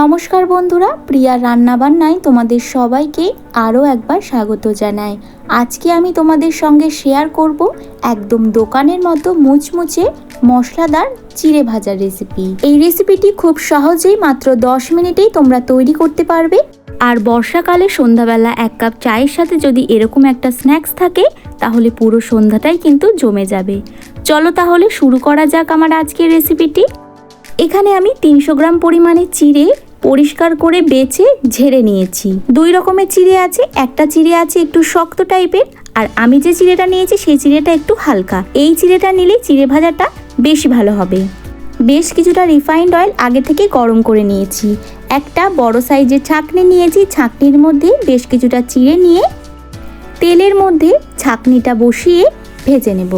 নমস্কার বন্ধুরা প্রিয়া রান্নাবান্নায় তোমাদের সবাইকে আরও একবার স্বাগত জানাই। আজকে আমি তোমাদের সঙ্গে শেয়ার করব একদম দোকানের মতো মুচমুচে মশলাদার চিড়ে ভাজার রেসিপি এই রেসিপিটি খুব সহজেই মাত্র 10 মিনিটেই তোমরা তৈরি করতে পারবে। আর বর্ষাকালে সন্ধ্যাবেলা এক কাপ চায়ের সাথে যদি এরকম একটা স্ন্যাক্স থাকে, তাহলে পুরো সন্ধ্যাটাই কিন্তু জমে যাবে। চলো তাহলে শুরু করা যাক আমার আজকের রেসিপিটি এখানে আমি তিনশো গ্রাম পরিমাণে চিড়ে পরিষ্কার করে বেছে ঝেড়ে নিয়েছি। দুই রকমের চিড়ে আছে, একটা চিড়ে আছে একটু শক্ত টাইপের, আর আমি যে চিড়েটা নিয়েছি সেই চিড়েটা একটু হালকা। এই চিড়েটা নিলে চিড়ে ভাজাটা বেশি ভালো হবে। বেশ কিছুটা রিফাইন্ড অয়েল আগে থেকে গরম করে নিয়েছি। একটা বড় সাইজের ছাঁকনি নিয়েছি, ছাঁকনির মধ্যে বেশ কিছুটা চিড়ে নিয়ে তেলের মধ্যে ছাঁকনিটা বসিয়ে ভেজে নেব।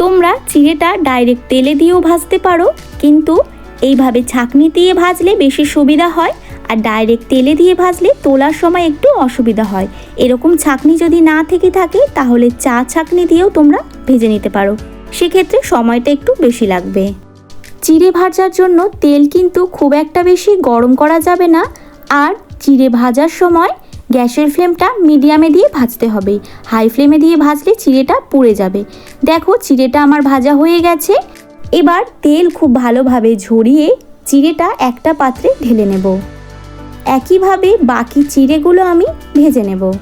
তোমরা চিড়েটা ডাইরেক্ট তেলে দিয়েও ভাজতে পারো। কিন্তু এইভাবে ছাঁকনি দিয়ে ভাজলে বেশি সুবিধা হয় আর ডাইরেক্ট তেলে দিয়ে ভাজলে তোলার সময় একটু অসুবিধা হয়। এরকম ছাঁকনি যদি না থেকে থাকে, তাহলে চা ছাঁকনি দিয়েও তোমরা ভেজে নিতে পারো। সেক্ষেত্রে সময়টা একটু বেশি লাগবে। চিড়ে ভাজার জন্য তেল কিন্তু খুব একটা বেশি গরম করা যাবে না। আর চিড়ে ভাজার সময় গ্যাসের ফ্লেমটা মিডিয়ামে দিয়ে ভাজতে হবে। হাই ফ্লেমে দিয়ে ভাজলে চিড়েটা পুড়ে যাবে। দেখো চিড়েটা আমার ভাজা হয়ে গেছে। এবার তেল খুব ভালোভাবে ঝরিয়ে চিড়েটা একটা পাত্রে ঢেলে নেব। একইভাবে বাকি চিড়েগুলো আমি ভেজে নেব।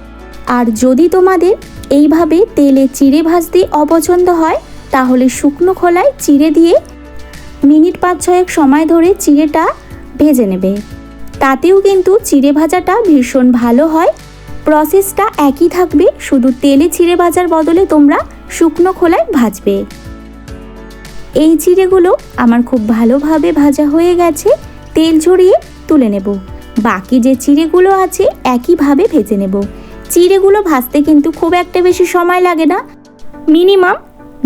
আর যদি তোমাদের এইভাবে তেলে চিড়ে ভাজতে অপছন্দ হয়, তাহলে শুকনো খোলায় চিড়ে দিয়ে মিনিট পাঁচ ছয়েক সময় ধরে চিড়েটা ভেজে নেবে। তাতেও কিন্তু চিড়ে ভাজাটা ভীষণ ভালো হয়। প্রসেসটা একই থাকবে, শুধু তেলে চিড়ে ভাজার বদলে তোমরা শুকনো খোলায় ভাজবে। এই চিড়েগুলো আমার খুব ভালোভাবে ভাজা হয়ে গেছে, তেল ঝরিয়ে তুলে নেব। বাকি যে চিড়েগুলো আছে, একইভাবে ভেজে নেব। চিড়েগুলো ভাজতে কিন্তু খুব একটা বেশি সময় লাগে না। মিনিমাম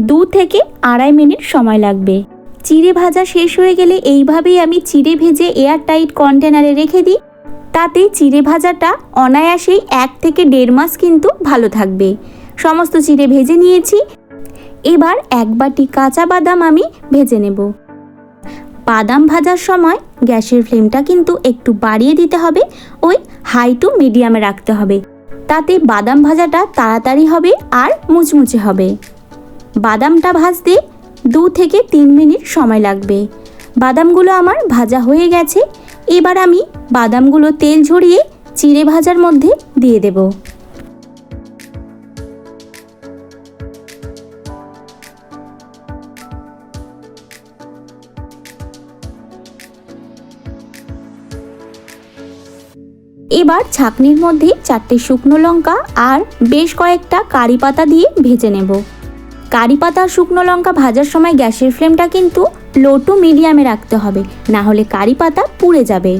দু থেকে আড়াই মিনিট সময় লাগবে। চিড়ে ভাজা শেষ হয়ে গেলে এইভাবেই আমি চিড়ে ভেজে এয়ার টাইট কন্টেনারে রেখে দিই। তাতে চিড়ে ভাজাটা অনায়াসেই এক থেকে দেড় মাস কিন্তু ভালো থাকবে। সমস্ত চিড়ে ভেজে নিয়েছি। এবার এক বাটি কাঁচা বাদাম আমি ভেজে নেব। বাদাম ভাজার সময় গ্যাসের ফ্লেমটা কিন্তু একটু বাড়িয়ে দিতে হবে। ওই হাই টু মিডিয়ামে রাখতে হবে। তাতে বাদাম ভাজাটা তাড়াতাড়ি হবে আর মুচমুচে হবে। বাদামটা ভাজতে দু থেকে তিন মিনিট সময় লাগবে। বাদামগুলো আমার ভাজা হয়ে গেছে। এবার আমি বাদামগুলো তেল ঝরিয়ে চিড়ে ভাজার মধ্যে দিয়ে দেব। এবার ছাকনির মধ্যে চারটে শুকনো লঙ্কা আর বেশ কয়েকটা কারি পাতা দিয়ে ভেজে নেব। কারি পাতা আর শুকনো লঙ্কা ভাজার সময় গ্যাসের ফ্লেমটা কিন্তু লো টু মিডিয়ামে রাখতে হবে, না হলে কারি পাতা পুড়ে যাবে।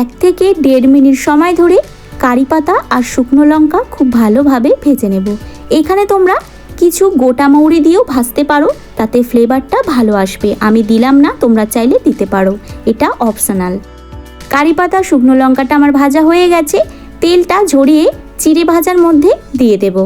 এক থেকে দেড় মিনিট সময় ধরে কারি পাতা আর শুকনো লঙ্কা খুব ভালোভাবে ভেজে নেব। এখানে তোমরা কিছু গোটা মৌরি দিয়েও ভাজতে পারো, তাতে ফ্লেভারটা ভালো আসবে। আমি দিলাম না, তোমরা চাইলে দিতে পারো। এটা অপশনাল। কারি পাতা শুকনো লঙ্কাটা আমার ভাজা হয়ে গেছে। তেলটা ঝরিয়ে চিড়ে ভাজার মধ্যে দিয়ে দেব।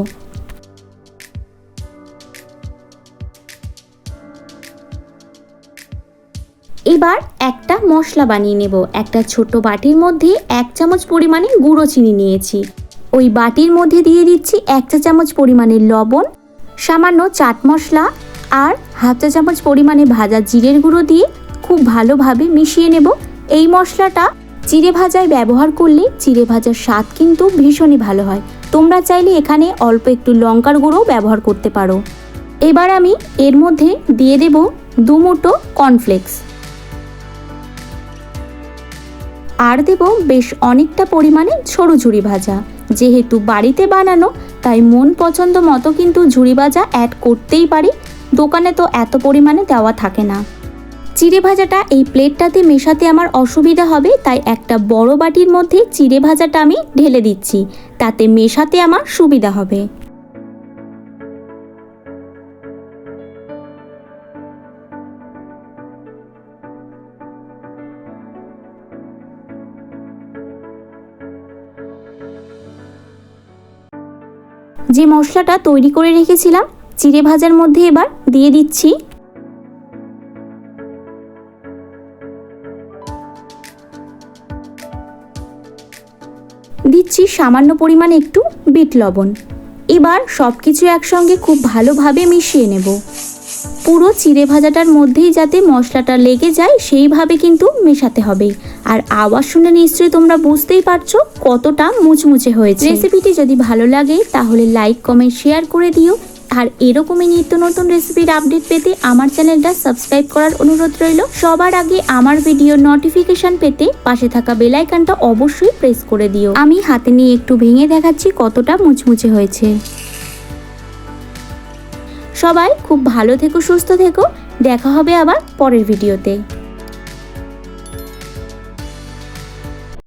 এবার একটা মশলা বানিয়ে নেব। একটা ছোট বাটির মধ্যে এক চামচ পরিমাণে গুঁড়ো চিনি নিয়েছি। ওই বাটির মধ্যে দিয়ে দিচ্ছি এক চা চামচ পরিমাণে লবণ, সামান্য চাট মশলা আর হাফ চা চামচ পরিমাণে ভাজা জিরের গুঁড়ো দিয়ে খুব ভালোভাবে মিশিয়ে নেব। এই মশলাটা চিড়ে ভাজায় ব্যবহার করলে চিড়ে ভাজার স্বাদ কিন্তু ভীষণই ভালো হয়। তোমরা চাইলে এখানে অল্প একটু লঙ্কার গুঁড়ো ব্যবহার করতে পারো। এবার আমি এর মধ্যে দিয়ে দেব দু মুঠো কর্নফ্লেক্স। আর দেব বেশ অনেকটা পরিমাণে সরু ঝুড়ি ভাজা। যেহেতু বাড়িতে বানানো, তাই মন পছন্দ মতো কিন্তু ঝুড়ি ভাজা অ্যাড করতেই পারি। দোকানে তো এত পরিমাণে দেওয়া থাকে না। চিড়ে ভাজাটা এই প্লেটটাতে মেশাতে আমার অসুবিধা হবে, তাই একটা বড় বাটির মধ্যে চিড়ে ভাজাটা আমি ঢেলে দিচ্ছি, তাতে মেশাতে আমার সুবিধা হবে। যে মশলাটা তৈরি করে রেখেছিলাম, চিড়ে ভাজার মধ্যে এবার দিয়ে দিচ্ছি দিচ্ছি সামান্য পরিমাণে একটু বিট লবণ। এবার সব কিছু একসঙ্গে খুব ভালোভাবে মিশিয়ে নেব। পুরো চিড়ে ভাজাটার মধ্যেই যাতে মশলাটা লেগে যায়, সেইভাবে কিন্তু মেশাতে হবে। আর আওয়াজ শুনে নিশ্চয়ই তোমরা বুঝতেই পারছ কতটা মুচমুচে হয়েছে। রেসিপিটি যদি ভালো লাগে, তাহলে লাইক, কমেন্ট, শেয়ার করে দিও। আর এরকমই নিত্য নতুন রেসিপির আপডেট পেতে আমার চ্যানেলটা সাবস্ক্রাইব করার অনুরোধ রইল। সবার আগে আমার ভিডিও নোটিফিকেশন পেতে পাশে থাকা বেল আইকনটা অবশ্যই প্রেস করে দিও। আমি হাতে নিয়ে একটু ভেঙে দেখাচ্ছি কতটা মুচমুচে হয়েছে। সবাই খুব ভালো থেকো, সুস্থ থেকো। দেখা হবে আবার পরের ভিডিওতে